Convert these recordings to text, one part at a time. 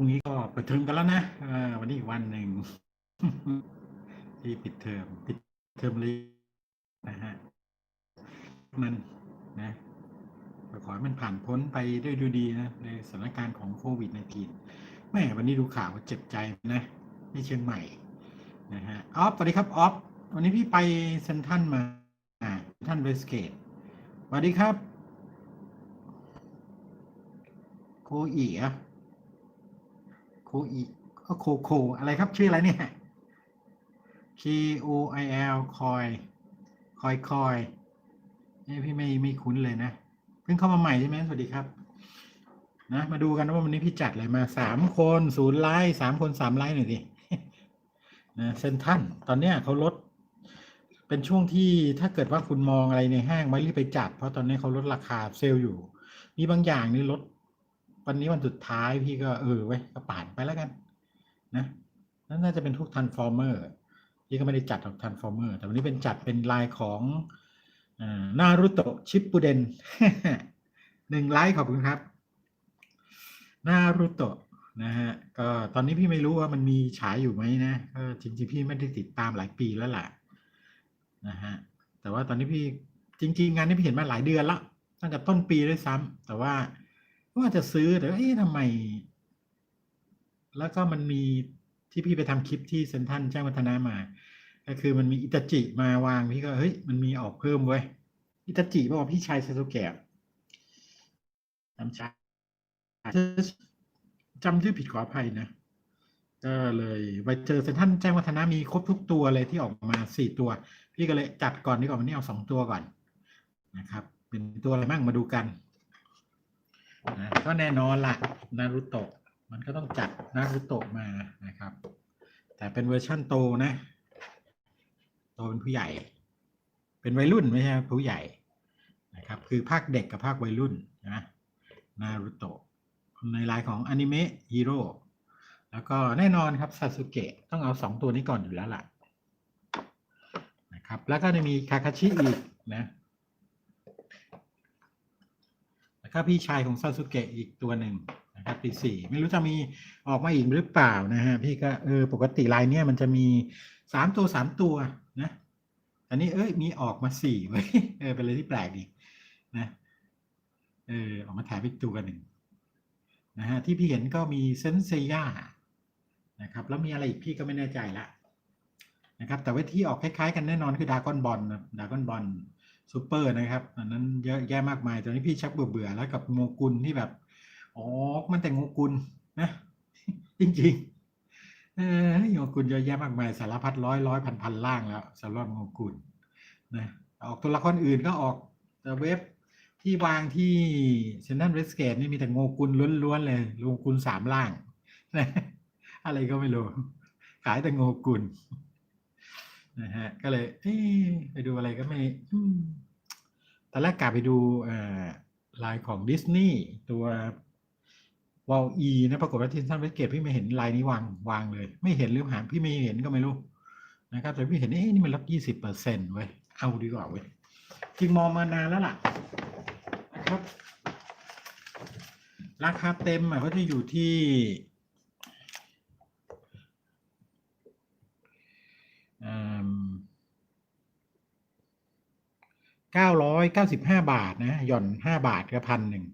รุ่งนี้ก็เปิดเทอมกันแล้วนะวันนี้อีกวันหนึ่งที่ปิดเทอมปิดเทอมเลยนะฮะมันนะขอให้มันผ่านพ้นไปด้วยดูดีนะในสถานการณ์ของโควิด -19 แม่วันนี้ดูข่าวเจ็บใจนะที่เชียงใหม่นะฮะออฟสวัสดีครับออฟวันนี้พี่ไปเซนทันมาอ่าเซนทันเวสเกตสวัสดีครับ โคอีเหรอะ โคอีก็โคโคอะไรครับชื่ออะไรเนี่ย K O I L คอยคอยคอยนี่พี่ไม่ไม่คุ้นเลยนะ เพิ่งเข้ามาใหม่ใช่ไหมสวัสดีครับ นะมาดูกันว่าวันนี้พี่จัดอะไรมาสามคนศูนย์ไลค์สามคนสามไลค์หน่อยสินะเซนทันตอนเนี้ยเขาลด เป็นช่วงที่ถ้าเกิดว่าคุณมองอะไรในห้างไม่รีบไปจัด เพราะตอนนี้เขาลดราคาเซลล์อยู่ มีบางอย่างนี่ลด วันนี้วันสุดท้ายพี่ก็เออไว้ยก็ป่านไปแล้วกัน นะนั่นน่าจะเป็นทุกทันฟอร์เมอร์พี่ก็ไม่ได้จัดหรอกทันฟอร์เมอร์แต่วันนี้เป็นจัดเป็นลายของนารุโตะชิปปุเดนหนึ่งไลค์ขอบคุณครับนารุโตะนะฮะก็ตอนนี้พี่ไม่รู้ว่ามันมีฉายอยู่ไหมนะก็จริงๆพี่ไม่ได้ติดตามหลายปีแล้วล่ะนะฮะแต่ว่าตอนนี้พี่จริง ๆ งานนี้พี่เห็นมาหลายเดือนละตั้งแต่ต้นปีด้วยซ้ำแต่ว่า ว่าจจะซื้อแต่เอ๊ะทำไม แล้วก็มันมีที่พี่ไปทำคลิปที่เซนทันแจ้งวัฒนามา ก็คือมันมีอิตาจิมาวางพี่ก็เฮ้ยมันมีออกเพิ่มเว้ยอิตาจิบอกพี่ชายซาสุเกะจำชื่อจำชื่อผิดขออภัยนะก็เลยไปเจอเซนทันแจ้งวัฒนามีครบทุกตัวเลยที่ออกมาสี่ตัว พี่ก็เลยจัดก่อนดีกว่าวันนี้เอาสองตัวก่อนนะครับ เป็นตัวอะไรบ้างมาดูกัน นะก็แน่นอนละนารุโตะมันก็ต้องจัดนารุโตะมานะครับ แต่เป็นเวอร์ชั่นโตนะโตเป็นผู้ใหญ่ เป็นวัยรุ่นไม่ใช่ผู้ใหญ่นะครับ คือภาคเด็กกับภาควัยรุ่นนะนารุโตะในลายของอนิเมะฮีโร่แล้วก็แน่นอนครับซาสุเกะต้องเอาสองตัวนี้ก่อนอยู่แล้วล่ะนะครับ แล้วก็จะมีคาคาชิอีกนะ แล้วก็พี่ชายของซาสุเกะอีกตัวหนึ่งนะครับปีสี่ไม่รู้จะมีออกมาอีกหรือเปล่านะฮะพี่ก็เออปกติลายเนี้ยมันจะมีสามตัวสามตัวนะอันนี้เอ้ยมีออกมาสี่ไว้ยเออเป็นอะไรที่แปลกดีนะเออออกมาแถ่ายไปตัวหนึ่งนะฮะที่พี่เห็นก็มีเซนเซียนะครับแล้วมีอะไรอีกพี่ก็ไม่แน่ใจละนะครับแต่ว่าที่ออกคล้ายๆกันแน่นอนคือดากอนบอลนะดากอนบอล ซูเปอร์นะครับอันนั้นเยอะแยะมากมายตอนนี้พี่ชักเบื่อๆแล้วกับโงกุลที่แบบอ๋อมันแต่งกุลนะจริงๆเออโงกุลเยอะแยะมากมายสารพัดร้อยร้อยพันพันล่างแล้วสำหรับโงกุลนะออกตัวละครอื่นก็ออกแต่เว็บที่วางที่เซนทรัลเวสเกตนี่มีแต่โงกุลล้วนๆเลยโงกุลสามล่างนะอะไรก็ไม่รู้ ขายแต่โงกุลนะฮะก็เลย เอ๊ไปดูอะไรก็ไม่ ตอนแรกกลับไปดูลายของดิสนีย์ตัววอลอีนะปรากฏว่าที่ท่นเวสเกตพี่ไม่เห็นลายนี้วางวางเลย ไม่เห็นหรือหาพี่ไม่เห็นก็ไม่รู้นะครับ แต่พี่เห็นเอ๊ะนี่มันลดยี่สิบเปอร์เซ็นต์เว้ยเอาดีกว่าเว้ยจริงมองมานานแล้วล่ะนะครับ ราคาเต็มอะก็จะอยู่ที่ เก้อยเก้าสิบห้าบาทนะหย่อนห้าบาทก็พันหนึ่ง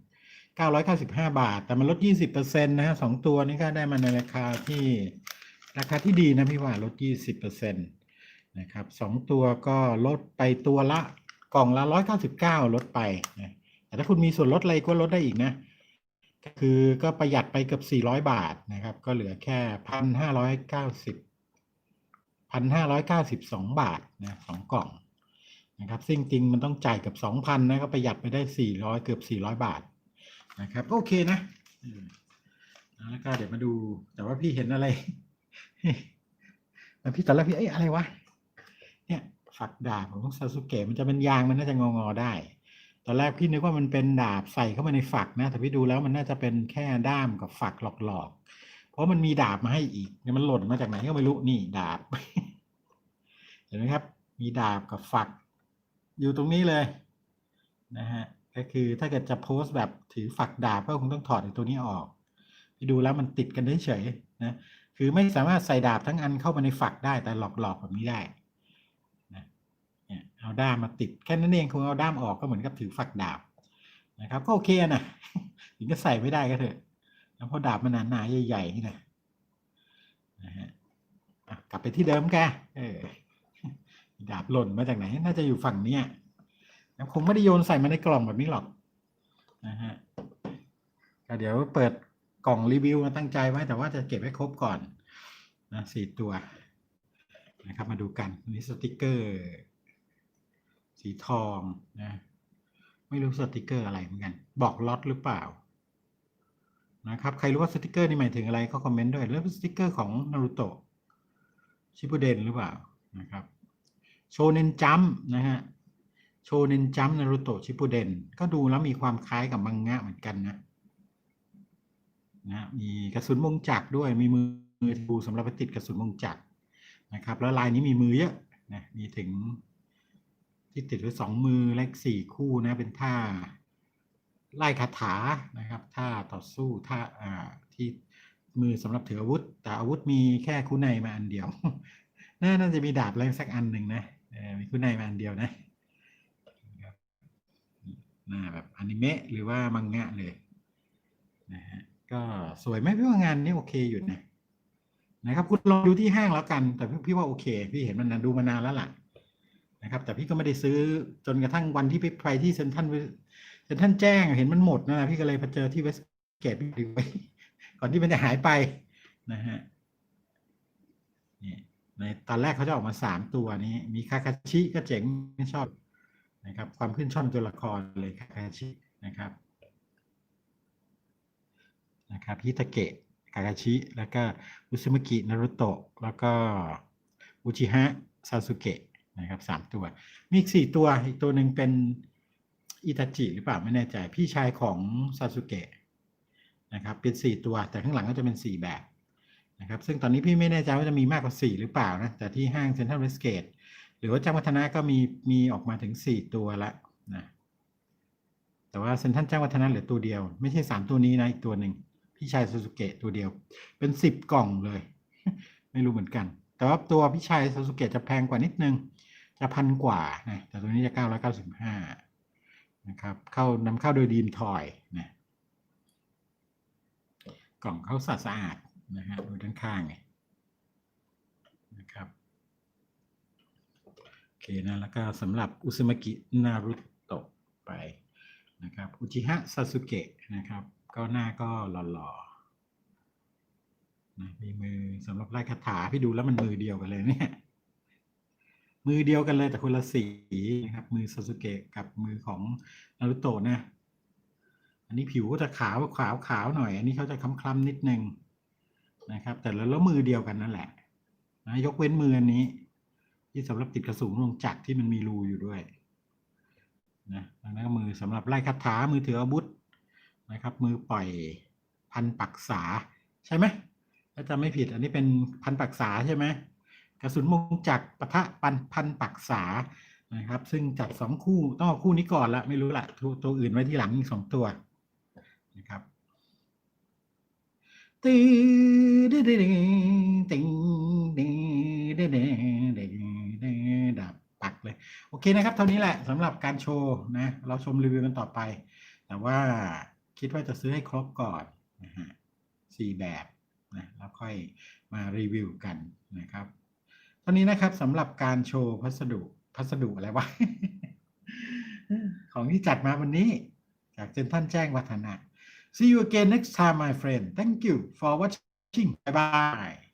เก้าร้อยเก้าสิบห้าบาท แต่มันลดยี่สิบเปอร์เซ็นต์นะฮะสองตัวนี้ก็ได้มาในราคาที่ราคาที่ดีนะพี่ว่าลดยี่สิบเปอร์เซ็นต์นะครับสองตัวก็ลดไปตัวละกล่องละร้อยเก้าสิบเก้าลดไปนะแต่ถ้าคุณมีส่วนลดอะไรก็ลดได้อีกนะก็คือก็ประหยัดไปเกือบสี่ร้อยบาทนะครับ ก็เหลือแค่พันห้าร้อยเก้าสิบพันห้าร้อยเก้าสิบสองบาทนะสองกล่อง นะครับซึ่งจริงมันต้องจ่ายเกือบสองพันนะก็ประหยัดไปได้สี่ร้อยเกือบสี่ร้อยบาทนะครับก็โอเคนะแล้วก็เดี๋ยวมาดู แต่ว่าพี่เห็นอะไรพี่ตอนแรกพี่เอ้ยอะไรวะเนี่ยฝักดาบของซาสุเกะมันจะเป็นยางมันน่าจะงองอได้ตอนแรกพี่นึกว่ามันเป็นดาบใส่เข้ามาในฝักนะ แต่พี่ดูแล้วมันน่าจะเป็นแค่ด้ามกับฝักหลอกๆ เพราะมันมีดาบมาให้อีกเนี่ยมันหล่นมาจากไหนก็ไม่รู้นี่ดาบ เห็นไหมครับ มีดาบกับฝัก อยู่ตรงนี้เลยนะฮะก็คือถ้าเกิดจะโพสต์แบบถือฝักดาบก็คงต้องถอดตัวนี้ออกพี่ดูแล้วมันติดกันเฉยนะคือไม่สามารถใส่ดาบทั้งอันเข้ามาในฝักได้แต่หลอกๆแบบนี้ได้นะเนี่ยเอาด้ามมาติดแค่นั้นเองคุณเอาด้ามออกก็เหมือนกับถือฝักดาบนะครับก็โอเคนะถึงจะใส่ไม่ได้ก็เถอะแล้วเพราะดาบมันหนาๆใหญ่ๆนี่นะนะฮะอะกลับไปที่เดิมแกเออ ดาบหล่นมาจากไหน น่าจะอยู่ฝั่งเนี้ยคงไม่ได้โยนใส่มาในกล่องแบบนี้หรอกนะฮะก็เดี๋ยวเปิดกล่องรีวิวมาตั้งใจไว้ แต่ว่าจะเก็บให้ครบก่อนนะสี่ตัวนะครับมาดูกันนี่สติกเกอร์ สีทองนะไม่รู้สติกเกอร์อะไรเหมือนกัน บอกล็อตหรือเปล่านะครับใครรู้ว่าสติกเกอร์นี่หมายถึงอะไรก็คอมเมนต์ด้วยแล้วสติกเกอร์ของนารูโตะชิบุเดนหรือเปล่านะครับ โชเนนจัมนะฮะโชเนนจัมนารูโตะชิปุเดนก็ดูแล้วมีความคล้ายกับมังงะเหมือนกันนะนะมีกระสุนมงจักรด้วยมีมือมือทูสำหรับติดกระสุนมงจักรนะครับ แล้วลายนี้มีมือเยอะนะมีถึงที่ติดไว้สองมือเลขสี่คู่นะเป็นท่าไล่คาถานะครับท่าต่อสู้ท่าอ่าที่มือสำหรับถืออาวุธ แต่อาวุธมีแค่คู่ในมาอันเดียว น่าจะมีดาบอะไรสักอันหนึ่งนะ มีคู่ในมาอันเดียวนะหน้าแบบอนิเมะหรือว่ามังงะเลยนะฮะก็สวยไหมพี่ว่างานนี้โอเคอยู่นะนะครับคุณลองดูที่ห้างแล้วกัน แต่พี่พี่ว่าโอเค พี่เห็นมันนานดูมานานแล้วล่ะนะครับ แต่พี่ก็ไม่ได้ซื้อจนกระทั่งวันที่ไปไปที่เซ็นทรัลเซ็นทรัลแจ้งเห็นมันหมดนะพี่ก็เลยไปเจอที่เวสเกตพี่ดึงไว้ก่อนที่มันจะหายไปนะฮะ ในตอนแรกเขาจะออกมาสามตัวนี้ มีคาคาชิก็เจ๋งไม่ชอบนะครับ ความขึ้นช่อนตัวละครเลยคาคาชินะครับนะครับฮิตาเกะคาคาชิ แล้วก็อุซึมกินารุโตะแล้วก็อุจิฮะซาสุเกะนะครับสามตัว มีอีกสี่ตัวอีกตัวหนึ่งเป็นอิตาจิหรือเปล่าไม่แน่ใจ พี่ชายของซาสุเกะนะครับเป็นสี่ตัวแต่ข้างหลังก็จะเป็นสี่แบบ นะครับ ซึ่งตอนนี้พี่ไม่แน่ใจว่าจะมีมากกว่า 4 หรือเปล่านะ แต่ที่ห้างเซ็นทรัลเวสเกตหรือว่าจ้างวัฒนะก็มีมีออกมาถึง 4 ตัวละนะ แต่ว่าเซ็นทรัลจ้างวัฒนะเหลือตัวเดียว ไม่ใช่ 3 ตัวนี้นะ อีกตัวหนึ่งพี่ชายซูซูเกะตัวเดียว เป็น 10 กล่องเลย ไม่รู้เหมือนกัน แต่ว่าตัวพี่ชายซูซูเกะจะแพงกว่านิดนึง จะพันกว่านะ แต่ตัวนี้จะ 995 นะครับ เข้านำเข้าโดยดีมทอยนะ กล่องเขาสะอาด นะฮะดูด้านข้างไงนะครับโอเคนะแล้วก็สำหรับอุซึมากินารุโตะไปนะครับอุจิฮะซาสุเกะนะครับ ก็หน้าก็หล่อๆนะมีมือสำหรับไล่คาถาพี่ดูแล้วมันมือเดียวกันเลยเนี่ยมือเดียวกันเลยแต่คนละสีนะครับ มือซาสุเกะกับมือของนารุโตะนะอันนี้ผิวก็จะขาวขาวขาวหน่อย อันนี้เขาจะคล้ำๆนิดนึง นะครับ แต่แล้วแล้วมือเดียวกันนั่นแหละนะยกเว้นมืออันนี้ ที่สำหรับติดกระสุนลงจักรที่มันมีรูอยู่ด้วยนะแล้วก็มือสำหรับไล่คาถามือถืออาวุธนะครับ มือปล่อยพันปักษาใช่ไหมถ้าจำไม่ผิดอันนี้เป็นพันปักษาใช่ไหมกระสุนมงจักรปะทะปันพันปักษานะครับ ซึ่งจัดสองคู่ต้องเอาคู่นี้ก่อนละไม่รู้ละตัวอื่นไว้ที่หลังอีกสองตัวนะครับ ตีดิดิดิติงดิดิดิดิดิดับปักเลย โอเคนะครับ เท่านี้แหละสำหรับการโชว์นะ เราชมรีวิวกันต่อไป แต่ว่าคิดว่าจะซื้อให้ครบก่อนนะฮะสี่แบบนะแล้วค่อยมารีวิวกันนะครับเท่านี้นะครับสำหรับการโชว์พัสดุพัสดุอะไรวะของที่จัดมาวันนี้ จากเซนทรันแจ้งวัฒนะ See you again next time, my friend. Thank you for watching. Bye bye.